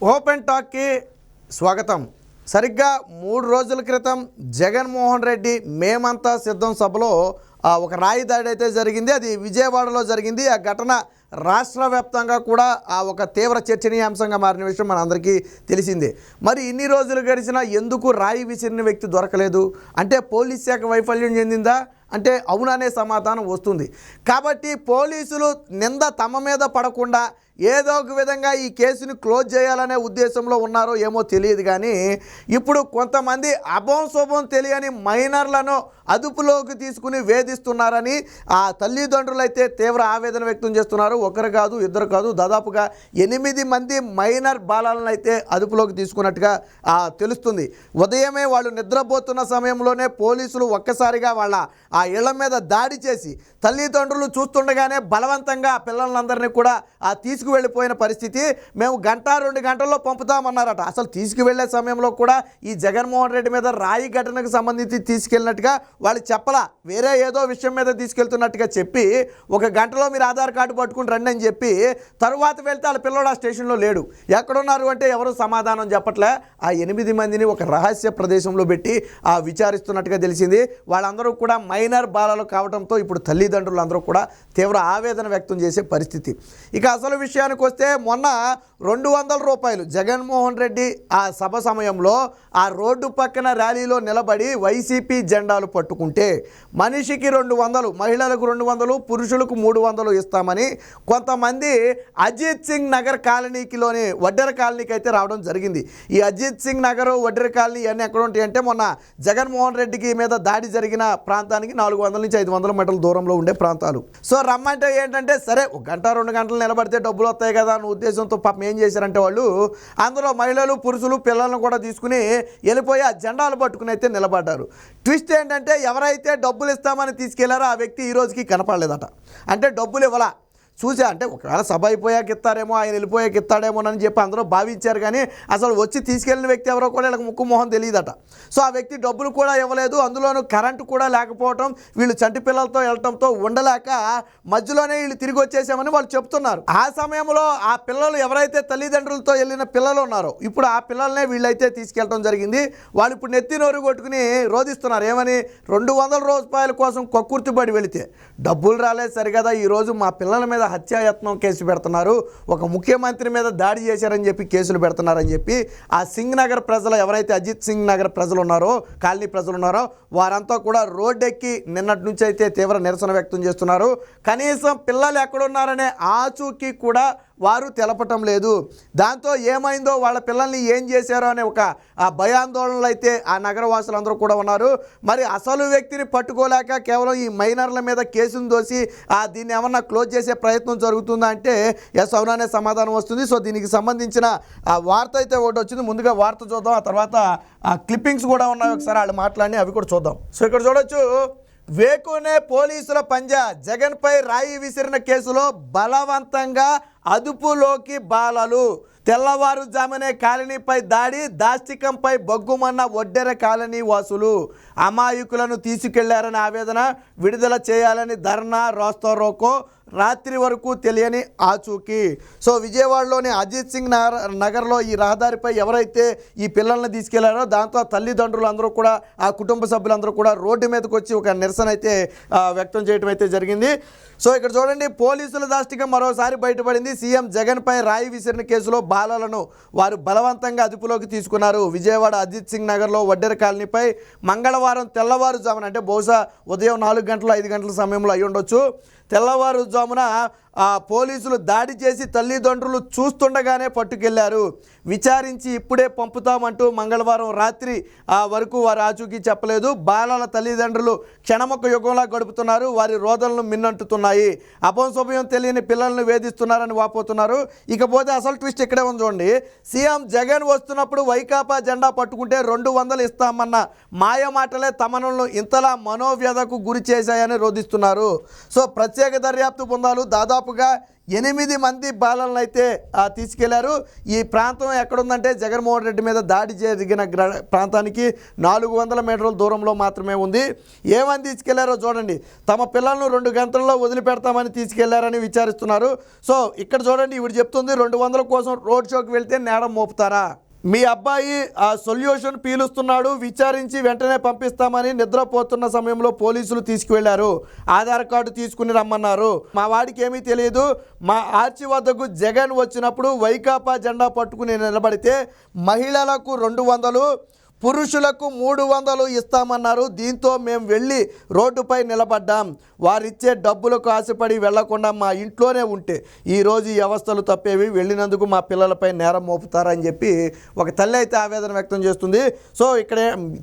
Open టాక్కి స్వాగతం. సరిగ్గా మూడు రోజుల క్రితం జగన్మోహన్ రెడ్డి మేమంతా సిద్ధం సభలో ఒక రాయి దాడి అయితే జరిగింది. అది విజయవాడలో జరిగింది. ఆ ఘటన రాష్ట్ర వ్యాప్తంగా కూడా ఆ ఒక తీవ్ర చర్చనీయాంశంగా మారిన విషయం మనందరికీ తెలిసిందే. మరి ఇన్ని రోజులు గడిచినా ఎందుకు రాయి విసిరిన వ్యక్తి దొరకలేదు? అంటే పోలీస్ శాఖ వైఫల్యం చెందిందా? అంటే అవుననే సమాధానం వస్తుంది. కాబట్టి పోలీసులు నింద తమ మీద పడకుండా ఏదో ఒక విధంగా ఈ కేసుని క్లోజ్ చేయాలనే ఉద్దేశంలో ఉన్నారో ఏమో తెలియదు కానీ ఇప్పుడు కొంతమంది అభం శుభం తెలియని మైనర్లను అదుపులోకి తీసుకుని వేధిస్తున్నారని ఆ తల్లిదండ్రులు అయితే తీవ్ర ఆవేదన వ్యక్తం చేస్తున్నారు. ఒకరు కాదు ఇద్దరు కాదు దాదాపుగా ఎనిమిది మంది మైనర్ బాలలను అయితే అదుపులోకి తీసుకున్నట్టుగా తెలుస్తుంది. ఉదయమే వాళ్ళు నిద్రపోతున్న సమయంలోనే పోలీసులు ఒక్కసారిగా వాళ్ళ ఆ ఇళ్ళ మీద దాడి చేసి తల్లిదండ్రులు చూస్తుండగానే బలవంతంగా పిల్లలందరినీ కూడా తీసుకు తీసుకువెళ్ళిపోయిన పరిస్థితి మేము గంట రెండు గంటల్లో పంపుతామన్నారట. అసలు తీసుకువెళ్ళే సమయంలో కూడా ఈ జగన్మోహన్ రెడ్డి మీద రాయి ఘటనకు సంబంధించి తీసుకెళ్ళినట్టుగా వాళ్ళు చెప్పలా. వేరే ఏదో విషయం మీద తీసుకెళ్తున్నట్టుగా చెప్పి ఒక గంటలో మీరు ఆధార్ కార్డు పట్టుకుని రండి అని చెప్పి తరువాత వెళ్తే వాళ్ళ పిల్లోడు ఆ స్టేషన్లో లేడు. ఎక్కడున్నారు అంటే ఎవరు సమాధానం చెప్పట్లే. ఆ ఎనిమిది మందిని ఒక రహస్య ప్రదేశంలో పెట్టి ఆ విచారిస్తున్నట్టుగా తెలిసింది. వాళ్ళందరూ కూడా మైనర్ బాలలు కావడంతో ఇప్పుడు తల్లిదండ్రులు అందరూ కూడా తీవ్ర ఆవేదన వ్యక్తం చేసే పరిస్థితి. ఇక అసలు విషయం విషయానికి వస్తే మొన్న రెండు వందల రూపాయలు జగన్మోహన్ రెడ్డి ఆ సభ సమయంలో ఆ రోడ్డు పక్కన ర్యాలీలో నిలబడి వైసీపీ జెండాలు పట్టుకుంటే మనిషికి రెండు వందలు మహిళలకు రెండు వందలు పురుషులకు మూడు వందలు ఇస్తామని కొంతమంది అజిత్ సింగ్ నగర్ కాలనీకిలోని వడ్డెర కాలనీకి అయితే రావడం జరిగింది. ఈ అజిత్ సింగ్ నగర్ వడ్డెర కాలనీ ఇవన్నీ ఎక్కడ ఉంటాయి అంటే మొన్న జగన్మోహన్ రెడ్డికి మీద దాడి జరిగిన ప్రాంతానికి నాలుగు వందల నుంచి ఐదు వందల మీటర్ల దూరంలో ఉండే ప్రాంతాలు. సో రమ్మంటే ఏంటంటే సరే ఒక గంట రెండు గంటలు నిలబడితే డబ్బులు వస్తాయి కదా అన్న ఉద్దేశంతో పాపం ఏం చేశారంటే వాళ్ళు అందులో మహిళలు పురుషులు పిల్లలను కూడా తీసుకుని వెళ్ళిపోయి ఆ జెండాలు పట్టుకుని అయితే నిలబడ్డారు. ట్విస్ట్ ఏంటంటే ఎవరైతే డబ్బులు ఇస్తామని తీసుకెళ్ళారో ఆ వ్యక్తి ఈ రోజుకి కనపడలేదట. అంటే డబ్బులు ఇవ్వాల? చూసా అంటే ఒకవేళ సభ అయిపోయాక ఇస్తారేమో ఆయన వెళ్ళిపోయాక ఇస్తాడేమోనని చెప్పి అందరూ భావించారు కానీ అసలు వచ్చి తీసుకెళ్ళిన వ్యక్తి ఎవరో కూడా వీళ్ళకి ముక్కు మొహం తెలియదట. సో ఆ వ్యక్తి డబ్బులు కూడా ఇవ్వలేదు అందులోనూ కరెంటు కూడా లేకపోవటం వీళ్ళు చంటి పిల్లలతో వెళ్ళటంతో ఉండలేక మధ్యలోనే వీళ్ళు తిరిగి వచ్చేసామని వాళ్ళు చెప్తున్నారు. ఆ సమయంలో ఆ పిల్లలు ఎవరైతే తల్లిదండ్రులతో వెళ్ళిన పిల్లలు ఉన్నారో ఇప్పుడు ఆ పిల్లల్నే వీళ్ళైతే తీసుకెళ్ళటం జరిగింది. వాళ్ళు ఇప్పుడు నెత్తి నోరు కొట్టుకుని రోధిస్తున్నారు. ఏమని? రెండు వందల రూపాయల కోసం కొక్కుర్తిపడి వెళితే. డబ్బులు రాలేదు సరిగదా ఈరోజు మా పిల్లల మీద హత్యాయత్నం కేసు పెడుతున్నారు. ఒక ముఖ్యమంత్రి మీద దాడి చేశారని చెప్పి కేసులు పెడుతున్నారని చెప్పి ఆ సింగ్ నగర్ ప్రజలు ఎవరైతే అజిత్ సింగ్ నగర్ ప్రజలు ఉన్నారో కాలనీ ప్రజలు ఉన్నారో వారంతా కూడా రోడ్డెక్కి నిన్నటి నుంచి అయితే తీవ్ర నిరసన వ్యక్తం చేస్తున్నారు. కనీసం పిల్లలు ఎక్కడున్నారనే ఆచూకీ కూడా వారు తెలపటం లేదు. దాంతో ఏమైందో వాళ్ళ పిల్లల్ని ఏం చేశారో అనే ఒక ఆ భయాందోళనలు అయితే ఆ నగరవాసులందరూ కూడా ఉన్నారు. మరి అసలు వ్యక్తిని పట్టుకోలేక కేవలం ఈ మైనర్ల మీద కేసును దోసి ఆ దీన్ని ఏమన్నా క్లోజ్ చేసే ప్రయత్నం జరుగుతుందా అంటే ఎస్ అవునానే సమాధానం వస్తుంది. సో దీనికి సంబంధించిన ఆ వార్త అయితే ఒకటి వచ్చింది. ముందుగా వార్త చూద్దాం. ఆ తర్వాత ఆ క్లిప్పింగ్స్ కూడా ఉన్నాయి. ఒకసారి వాళ్ళు మాట్లాడి అవి కూడా చూద్దాం. సో ఇక్కడ చూడొచ్చు. వేకునే పోలీసుల పంజా జగన్పై రాయి విసిరిన కేసులో బలవంతంగా అదుపులోకి బాలలు. తెల్లవారుజామునే కాలనీపై దాడి దాష్టికంపై బొగ్గుమన్న ఒడ్డెర కాలనీ వాసులు అమాయకులను తీసుకెళ్ళారని ఆవేదన విడుదల చేయాలని ధర్నా రోస్తోరోకో రాత్రి వరకు తెలియని ఆచూకీ. సో విజయవాడలోని అజిత్ సింగ్ నగర్ నగర్లో ఈ రహదారిపై ఎవరైతే ఈ పిల్లల్ని తీసుకెళ్ళారో దాంతో తల్లిదండ్రులు అందరూ కూడా ఆ కుటుంబ సభ్యులందరూ కూడా రోడ్డు మీదకి వచ్చి ఒక నిరసన అయితే వ్యక్తం చేయడం అయితే జరిగింది. సో ఇక్కడ చూడండి పోలీసుల దాష్టికం మరోసారి బయటపడింది. సీఎం జగన్పై రాయి విసిరిన కేసులో బాలలను వారు బలవంతంగా అదుపులోకి తీసుకున్నారు. విజయవాడ అజిత్ సింగ్ నగర్లో వడ్డెర కాలనీపై మంగళవారం తెల్లవారుజామున అంటే బహుశా ఉదయం నాలుగు గంటల ఐదు గంటల సమయంలో అయి ఉండొచ్చు తెల్లవారుజామున పోలీసులు దాడి చేసి తల్లిదండ్రులు చూస్తుండగానే పట్టుకెళ్ళారు. విచారించి ఇప్పుడే పంపుతామంటూ మంగళవారం రాత్రి ఆ వరకు వారు ఆచూకీ చెప్పలేదు. బాలల తల్లిదండ్రులు క్షణమొక్క యుగంలా గడుపుతున్నారు. వారి రోదనలు మిన్నంటుతున్నాయి. అపంశుభయం తెలియని పిల్లల్ని వేధిస్తున్నారని వాపోతున్నారు. ఇకపోతే అసలు ట్విస్ట్ ఇక్కడే ఉంది చూడండి. సీఎం జగన్ వస్తున్నప్పుడు వైకాపా జెండా పట్టుకుంటే రెండు వందలు ఇస్తామన్న మాయ మాటలే తమను ఇంతలా మనోవ్యధకు గురి చేశాయని రోధిస్తున్నారు. సో ప్రత్యేక దర్యాప్తు బృందాలు దాదాపు దాదాపుగా ఎనిమిది మంది బాలలను అయితే తీసుకెళ్ళారు. ఈ ప్రాంతం ఎక్కడుందంటే జగన్మోహన్ రెడ్డి మీద దాడి జరిగిన ప్రాంతానికి నాలుగు వందల మీటర్ల దూరంలో మాత్రమే ఉంది. ఏమని తీసుకెళ్ళారో చూడండి. తమ పిల్లలను రెండు గంటల్లో వదిలిపెడతామని తీసుకెళ్ళారని విచారిస్తున్నారు. సో ఇక్కడ చూడండి ఇవి చెప్తుంది రెండు వందల కోసం రోడ్ షోకి వెళ్తే నేరం మోపుతారా? మీ అబ్బాయి ఆ సొల్యూషన్ పీలుస్తున్నాడు విచారించి వెంటనే పంపిస్తామని నిద్రపోతున్న సమయంలో పోలీసులు తీసుకువెళ్ళారు. ఆధార్ కార్డు తీసుకుని రమ్మన్నారు. మా వాడికి ఏమీ తెలియదు. మా ఆర్చి వద్దకు జగన్ వచ్చినప్పుడు వైకాపా జెండా పట్టుకుని నిలబడితే మహిళలకు రెండు వందలు పురుషులకు మూడు వందలు ఇస్తామన్నారు. దీంతో మేము వెళ్ళి రోడ్డుపై నిలబడ్డాం. వారిచ్చే డబ్బులకు ఆశపడి వెళ్ళకుండా మా ఇంట్లోనే ఉంటే ఈరోజు ఈ వ్యవస్థలు తప్పేవి. వెళ్ళినందుకు మా పిల్లలపై నేరం మోపుతారని చెప్పి ఒక తల్లి అయితే ఆవేదన వ్యక్తం చేస్తుంది. సో ఇక్కడ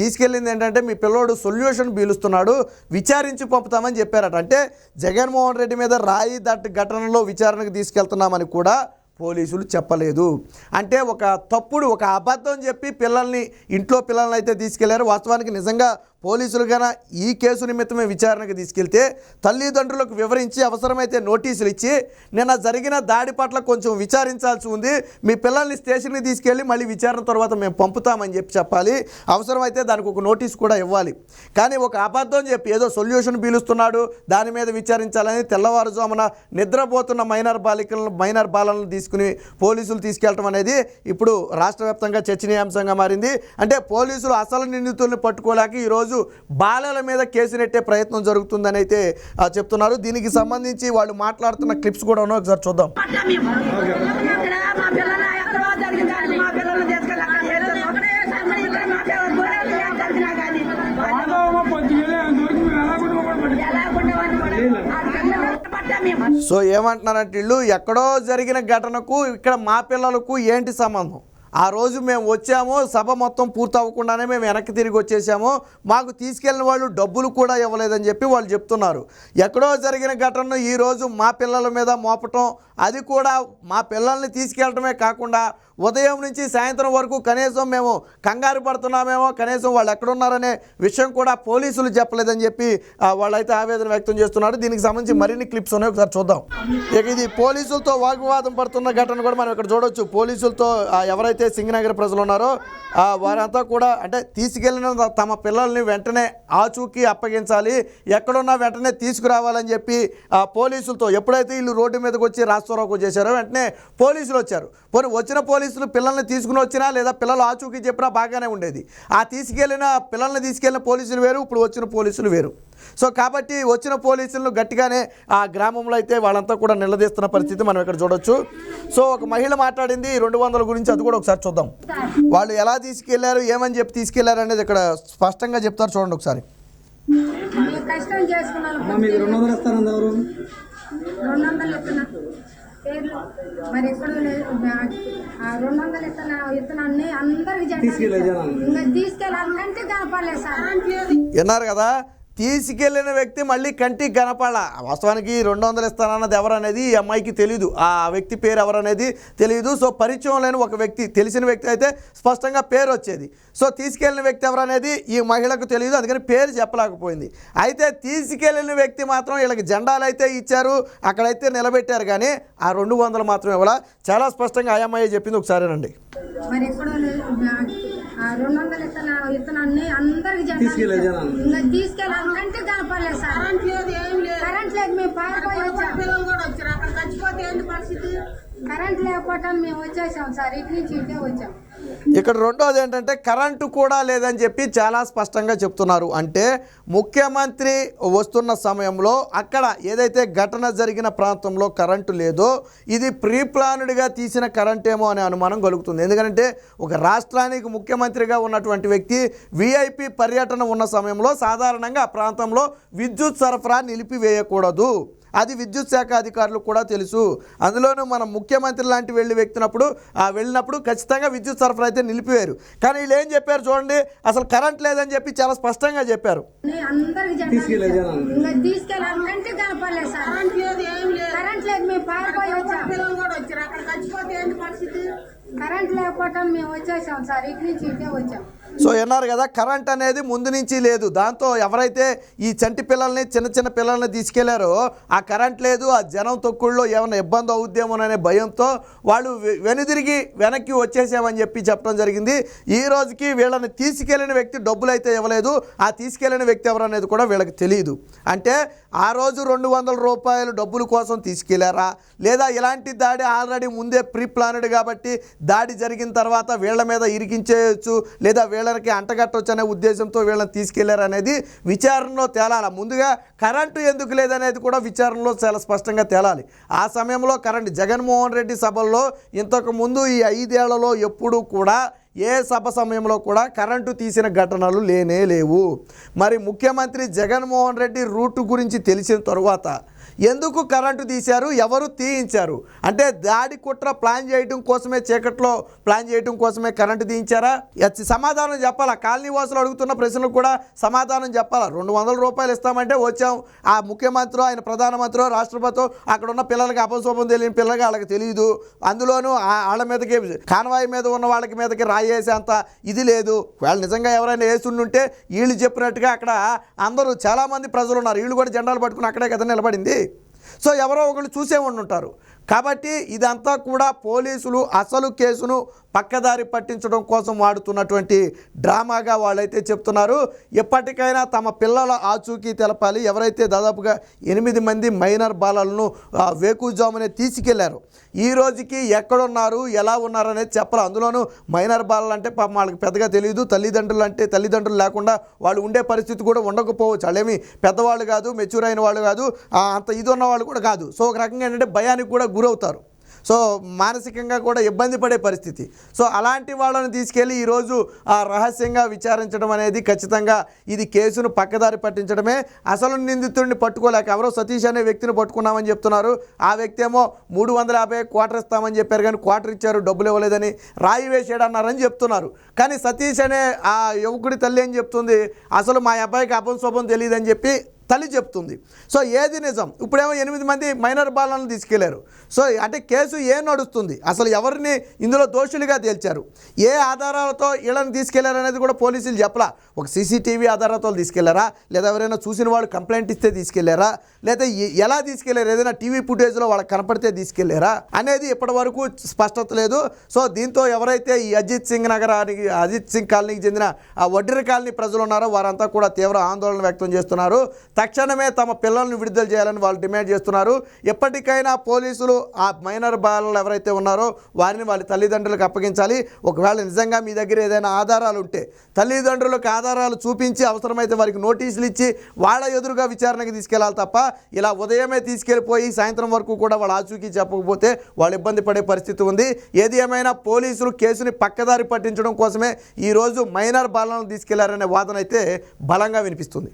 తీసుకెళ్ళింది ఏంటంటే మీ పిల్లోడు సొల్యూషన్ పీలుస్తున్నాడు విచారించి పంపుతామని చెప్పారట. అంటే జగన్మోహన్ రెడ్డి మీద రాయి దట్ ఘటనలో విచారణకు తీసుకెళ్తున్నామని కూడా పోలీసులు చెప్పలేదు. అంటే ఒక తప్పుడు ఒక అబద్ధం చెప్పి పిల్లల్ని ఇంట్లో పిల్లల్ని అయితే తీసుకెళ్ళారు. వాస్తవానికి నిజంగా పోలీసులు కన్నా ఈ కేసు నిమిత్తమే విచారణకు తీసుకెళ్తే తల్లిదండ్రులకు వివరించి అవసరమైతే నోటీసులు ఇచ్చి నిన్న జరిగిన దాడి పట్ల కొంచెం విచారించాల్సి ఉంది. మీ పిల్లల్ని స్టేషన్కి తీసుకెళ్ళి మళ్ళీ విచారణ తర్వాత మేము పంపుతామని చెప్పి చెప్పాలి. అవసరమైతే దానికి ఒక నోటీస్ కూడా ఇవ్వాలి. కానీ ఒక అబద్ధం చెప్పి ఏదో సొల్యూషన్ పీలుస్తున్నాడు దాని మీద విచారించాలని తెల్లవారుజామున నిద్రపోతున్న మైనర్ బాలికలను మైనర్ బాలలను తీసుకుని పోలీసులు తీసుకెళ్ళటం అనేది ఇప్పుడు రాష్ట్ర వ్యాప్తంగా చర్చనీయాంశంగా మారింది. అంటే పోలీసులు అసలు నిందితుల్ని పట్టుకోలేక ఈరోజు ఈరోజు బాలల మీద కేసు నెట్టే ప్రయత్నం జరుగుతుందని అయితే చెప్తున్నారు. దీనికి సంబంధించి వాళ్ళు మాట్లాడుతున్న క్లిప్స్ కూడా ఉన్నాయి. ఒకసారి చూద్దాం. సో ఏమంటున్నారంటే వీళ్ళు ఎక్కడో జరిగిన ఘటనకు ఇక్కడ మా పిల్లలకు ఏంటి సంబంధం? ఆ రోజు మేము వచ్చాము సభ మొత్తం పూర్తి అవ్వకుండానే మేము వెనక్కి తిరిగి వచ్చేసాము. మాకు తీసుకెళ్ళిన వాళ్ళు డబ్బులు కూడా ఇవ్వలేదని చెప్పి వాళ్ళు చెప్తున్నారు. ఎక్కడో జరిగిన ఘటనను ఈరోజు మా పిల్లల మీద మోపటం అది కూడా మా పిల్లల్ని తీసుకెళ్ళటమే కాకుండా ఉదయం నుంచి సాయంత్రం వరకు కనీసం మేము కంగారు పడుతున్నామేమో కనీసం వాళ్ళు ఎక్కడున్నారనే విషయం కూడా పోలీసులు చెప్పలేదని చెప్పి వాళ్ళైతే ఆవేదన వ్యక్తం చేస్తున్నారు. దీనికి సంబంధించి మరిన్ని క్లిప్స్ ఉన్నాయి ఒకసారి చూద్దాం. ఇక ఇది పోలీసులతో వాగ్వాదం పడుతున్న ఘటన కూడా మనం ఇక్కడ చూడొచ్చు. పోలీసులతో ఎవరైతే ఎవరైతే సింగనగర్ ప్రజలు ఉన్నారో వారంతా కూడా అంటే తీసుకెళ్ళిన తమ పిల్లల్ని వెంటనే ఆచూకీ అప్పగించాలి. ఎక్కడున్నా వెంటనే తీసుకురావాలని చెప్పి పోలీసులతో ఎప్పుడైతే వీళ్ళు రోడ్డు మీదకి వచ్చి రాస్తారోకు చేశారో వెంటనే పోలీసులు వచ్చారు. పోనీ వచ్చిన పోలీసులు పిల్లల్ని తీసుకుని వచ్చినా లేదా పిల్లలు ఆచూకీ చెప్పినా బాగానే ఉండేది. ఆ తీసుకెళ్ళిన పిల్లల్ని తీసుకెళ్ళిన పోలీసులు వేరు ఇప్పుడు వచ్చిన పోలీసులు వేరు. సో కాబట్టి వచ్చిన పోలీసులను గట్టిగానే ఆ గ్రామంలో అయితే వాళ్ళంతా కూడా నిలదీస్తున్న పరిస్థితి మనం ఇక్కడ చూడొచ్చు. సో ఒక మహిళ మాట్లాడింది రెండు వందల గురించి అది కూడా ఒకసారి చూద్దాం. వాళ్ళు ఎలా తీసుకెళ్ళారు ఏమని చెప్పి తీసుకెళ్ళారు అనేది ఇక్కడ స్పష్టంగా చెప్తారు చూడండి ఒకసారి. మరి ఎక్కడ రెండు వందలు ఇస్తున్నా ఇస్తున్నాన్ని అందరికి తీసుకెళ్ళాలంటే కనపడలేదు సార్. విన్నారు కదా? తీసుకెళ్ళిన వ్యక్తి మళ్ళీ కంటికి కనపడాల వాస్తవానికి రెండు వందలు ఇస్తానన్నది ఎవరనేది ఈ అమ్మాయికి తెలియదు ఆ వ్యక్తి పేరు ఎవరనేది తెలియదు సో పరిచయం లేని ఒక వ్యక్తి తెలిసిన వ్యక్తి అయితే స్పష్టంగా పేరు వచ్చేది. సో తీసుకెళ్ళిన వ్యక్తి ఎవరనేది ఈ మహిళకు తెలియదు అందుకని పేరు చెప్పలేకపోయింది. అయితే తీసుకెళ్ళిన వ్యక్తి మాత్రం వీళ్ళకి జెండాలు అయితే ఇచ్చారు. అక్కడైతే నిలబెట్టారు. కానీ ఆ రెండు వందలు మాత్రం ఇవ్వాల. చాలా స్పష్టంగా ఆ అమ్మాయి చెప్పింది. ఒకసారేనండి. మరి లేదు రెండు వందలు ఇస్తున్నా ఇస్తున్నాన్ని అందరికి జనాలు. ఇంకా తీసుకెళ్ళాలంటే కనపడలేదు సార్. కరెంట్ లేదు మేము పారిపోయి వచ్చాం. పిల్లలు కూడా వచ్చారు. అక్కడ చచ్చిపోతే ఏంటి పరిస్థితి? కరెంట్ లేకపోవటం మేము వచ్చేసాం సార్ ఇటు నుంచి ఇటే వచ్చాం. ఇక్కడ రెండోది ఏంటంటే కరెంటు కూడా లేదని చెప్పి చాలా స్పష్టంగా చెప్తున్నారు. అంటే ముఖ్యమంత్రి వస్తున్న సమయంలో అక్కడ ఏదైతే ఘటన జరిగిన ప్రాంతంలో కరెంటు లేదో ఇది ప్రీ ప్లాన్డ్గా తీసిన కరెంట్ ఏమో అనే అనుమానం కలుగుతుంది. ఎందుకంటే ఒక రాష్ట్రానికి ముఖ్యమంత్రిగా ఉన్నటువంటి వ్యక్తి విఐపి పర్యటన ఉన్న సమయంలో సాధారణంగా ఆ ప్రాంతంలో విద్యుత్ సరఫరా నిలిపివేయకూడదు. అది విద్యుత్ శాఖ అధికారులకు కూడా తెలుసు. అందులోనూ మనం ముఖ్యమంత్రి లాంటి వెళ్ళి వ్యక్తినప్పుడు ఆ వెళ్ళినప్పుడు ఖచ్చితంగా విద్యుత్ సరఫరా అయితే నిలిపివేరు కానీ వీళ్ళు ఏం చెప్పారు చూడండి అసలు కరెంట్ లేదని చెప్పి చాలా స్పష్టంగా చెప్పారు. కరెంట్ లేకపోవటం మేము వచ్చేసాం సార్. ఇటు నుంచి ఇటే వచ్చాం. సో విన్నారు కదా కరెంట్ అనేది ముందు నుంచి లేదు. దాంతో ఎవరైతే ఈ చంటి పిల్లల్ని చిన్న చిన్న పిల్లల్ని తీసుకెళ్ళారో ఆ కరెంట్ లేదు ఆ జనం తొక్కుల్లో ఏమైనా ఇబ్బంది అవుద్దేమోననే భయంతో వాళ్ళు వెనుదిరిగి వెనక్కి వచ్చేసామని చెప్పి చెప్పడం జరిగింది. ఈ రోజుకి వీళ్ళని తీసుకెళ్ళిన వ్యక్తి డబ్బులు అయితే ఇవ్వలేదు. ఆ తీసుకెళ్ళిన వ్యక్తి ఎవరనేది కూడా వీళ్ళకి తెలియదు. అంటే ఆ రోజు రెండు వందల రూపాయలు డబ్బుల కోసం తీసుకెళ్ళారా? లేదా ఇలాంటి దాడి ఆల్రెడీ ముందే ప్రీ ప్లానెడ్ కాబట్టి దాడి జరిగిన తర్వాత వీళ్ళ మీద ఇరికించేయచ్చు లేదా వీళ్ళ వాళ్ళకి అంటగట్టొచ్చనే ఉద్దేశంతో వీళ్ళని తీసుకెళ్ళారు అనేది విచారణలో తేలాలి. ముందుగా కరెంటు ఎందుకు లేదనేది కూడా విచారణలో చాలా స్పష్టంగా తేలాలి. ఆ సమయంలో కరెంటు జగన్మోహన్ రెడ్డి సభల్లో ఇంతకుముందు ఈ ఐదేళ్ళలో ఎప్పుడూ కూడా ఏ సభ సమయంలో కూడా కరెంటు తీసిన ఘటనలు లేనే లేవు. మరి ముఖ్యమంత్రి జగన్మోహన్ రెడ్డి రూటు గురించి తెలిసిన తరువాత ఎందుకు కరెంటు తీశారు? ఎవరు తీయించారు? అంటే దాడి కుట్ర ప్లాన్ చేయడం కోసమే చీకట్లో ప్లాన్ చేయడం కోసమే కరెంటు తీయించారా? సమాధానం చెప్పాలా? కాలనీ వాసులు అడుగుతున్న ప్రశ్నలకు కూడా సమాధానం చెప్పాలా? రెండు వందల రూపాయలు ఇస్తామంటే వచ్చాం. ఆ ముఖ్యమంత్రి ఆయన ప్రధానమంత్రి రాష్ట్రపతి అక్కడ ఉన్న పిల్లలకి అపశోభం తెలియని పిల్లలకి వాళ్ళకి తెలియదు అందులోనూ వాళ్ళ మీదకి కాన్వాయి మీద ఉన్న వాళ్ళకి మీదకి రాయేసేంత ఇది లేదు. వాళ్ళు నిజంగా ఎవరైనా వేసుండుంటే వీళ్ళు చెప్పినట్టుగా అక్కడ అందరూ చాలామంది ప్రజలు ఉన్నారు వీళ్ళు కూడా జెండాలు పట్టుకుని అక్కడే కదా నిలబడింది. సో ఎవరో ఒకళ్ళు చూసే ఉంటారు కాబట్టి ఇదంతా కూడా పోలీసులు అసలు కేసును పక్కదారి పట్టించడం కోసం వాడుతున్నటువంటి డ్రామాగా వాళ్ళైతే చెప్తున్నారు. ఎప్పటికైనా తమ పిల్లల ఆచూకీ తెలపాలి. ఎవరైతే దాదాపుగా ఎనిమిది మంది మైనర్ బాలలను వేకుజామునే తీసుకెళ్ళారు. ఈ రోజుకి ఎక్కడున్నారు ఎలా ఉన్నారు అనేది చెప్పాలి అందులోనూ మైనర్ బాలలు అంటే పాపం వాళ్ళకి పెద్దగా తెలియదు తల్లిదండ్రులు అంటే తల్లిదండ్రులు లేకుండా వాళ్ళు ఉండే పరిస్థితి కూడా ఉండకపోవచ్చు. వాళ్ళేమి పెద్దవాళ్ళు కాదు మెచ్యూర్ అయిన వాళ్ళు కాదు అంత ఇది ఉన్న వాళ్ళు కూడా కాదు. సో ఒక రకంగా ఏంటంటే భయానికి కూడా గురవుతారు. సో మానసికంగా కూడా ఇబ్బంది పడే పరిస్థితి. సో అలాంటి వాళ్ళని తీసుకెళ్ళి ఈరోజు ఆ రహస్యంగా విచారించడం అనేది ఖచ్చితంగా ఇది కేసును పక్కదారి పట్టించడమే. అసలు నిందితుడిని పట్టుకోలేక ఎవరో సతీష్ అనే వ్యక్తిని పట్టుకున్నామని చెప్తున్నారు. ఆ వ్యక్తి ఏమో మూడు వందల యాభై క్వార్టర్ ఇస్తామని చెప్పారు కానీ క్వార్టర్ ఇచ్చారు డబ్బులు ఇవ్వలేదని రాయి వేసాడు అన్నారని చెప్తున్నారు. కానీ సతీష్ అనే ఆ యువకుడి తల్లి ఏం చెప్తుంది? అసలు మా అబ్బాయికి అభం శుభం తెలియదని చెప్పి తల్లి చెప్తుంది. సో ఏది నిజం? ఇప్పుడేమో ఎనిమిది మంది మైనర్ బాలను తీసుకెళ్ళారు. సో అంటే కేసు ఏం నడుస్తుంది? అసలు ఎవరిని ఇందులో దోషులుగా తేల్చారు? ఏ ఆధారాలతో వీళ్ళని తీసుకెళ్ళారు అనేది కూడా పోలీసులు చెప్పలా. ఒక సీసీటీవీ ఆధారాలతో తీసుకెళ్ళారా? లేదా ఎవరైనా చూసిన వాళ్ళు కంప్లైంట్ ఇస్తే తీసుకెళ్ళారా? లేదా ఎలా తీసుకెళ్ళారు? ఏదైనా టీవీ ఫుటేజ్లో వాళ్ళకి కనపడితే తీసుకెళ్ళారా? అనేది ఇప్పటి వరకు స్పష్టత లేదు. సో దీంతో ఎవరైతే ఈ అజిత్ సింగ్ నగరానికి అజిత్ సింగ్ కాలనీకి చెందిన ఆ వడ్డీర కాలనీ ప్రజలు ఉన్నారో వారంతా కూడా తీవ్ర ఆందోళన వ్యక్తం చేస్తున్నారు. తక్షణమే తమ పిల్లల్ని విడుదల చేయాలని వాళ్ళు డిమాండ్ చేస్తున్నారు. ఎప్పటికైనా పోలీసులు ఆ మైనర్ బాలలు ఎవరైతే ఉన్నారో వారిని వాళ్ళ తల్లిదండ్రులకు అప్పగించాలి. ఒకవేళ నిజంగా మీ దగ్గర ఏదైనా ఆధారాలు ఉంటే తల్లిదండ్రులకు ఆధారాలు చూపించి అవసరమైతే వారికి నోటీసులు ఇచ్చి వాళ్ళ ఎదురుగా విచారణకి తీసుకెళ్ళాలి తప్ప ఇలా ఉదయమే తీసుకెళ్ళిపోయి సాయంత్రం వరకు కూడా వాళ్ళు ఆచూకీ చెప్పకపోతే వాళ్ళు ఇబ్బంది పడే పరిస్థితి ఉంది. ఏది ఏమైనా పోలీసులు కేసుని పక్కదారి పట్టించడం కోసమే ఈరోజు మైనర్ బాలలను తీసుకెళ్ళారనే వాదన అయితే బలంగా వినిపిస్తుంది.